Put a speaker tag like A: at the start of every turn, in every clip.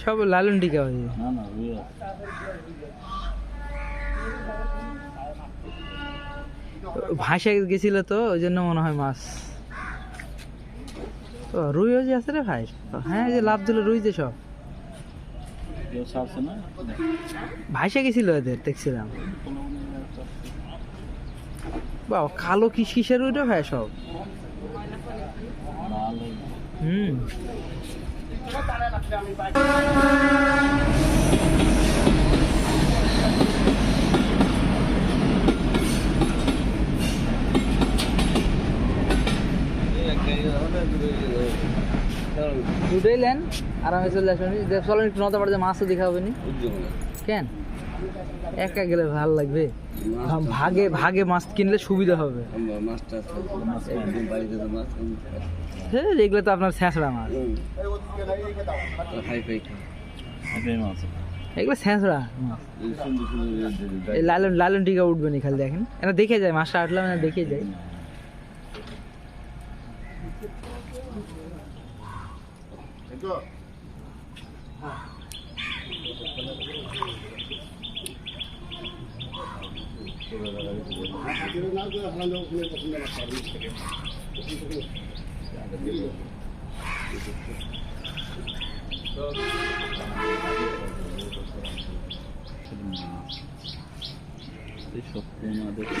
A: সব লালন টিকা
B: না না
A: ভাসে গেছিল তো ওই জন্য মনে হয় মাছ। রুই হয়েছে আছে রে ভাই? হ্যাঁ যে লাভ দিল রুই যে সব। ভাসে গেছিল এদের দেখছিলাম। বাবা কালো কিস কিসের রুইটা ভাই সব? হুম। উঠেইলেন আরামে চলে আসবেন চলেন একটু নদা পাড়ে মাছও দেখা হবে নি। কেন? একা গেলে ভালো লাগবে।
C: ভাগে ভাগে
A: মাছ কিনলে সুবিধা হবে। হ্যাঁ এগুলো তো আপনার ছ্যাঁচড়া মাছ। এগুলো ছ্যাঁচড়া মাছ।
C: এই লালন
A: লালন টিকা উঠবে না খালি দেখেন। এটা দেখে যায়, মাছটা আটলাম না দেখে যায়।
B: Deixa eu pôr uma dessa.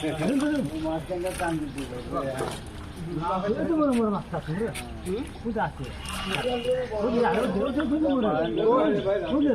C: 다른
A: 거는
C: 뭐 생각하는지 아, 어떤
A: 거는 뭐라 막 다, 그래. 응? 부자, 그.
C: 거기 알아서 들어서 듣는 거는. 거기.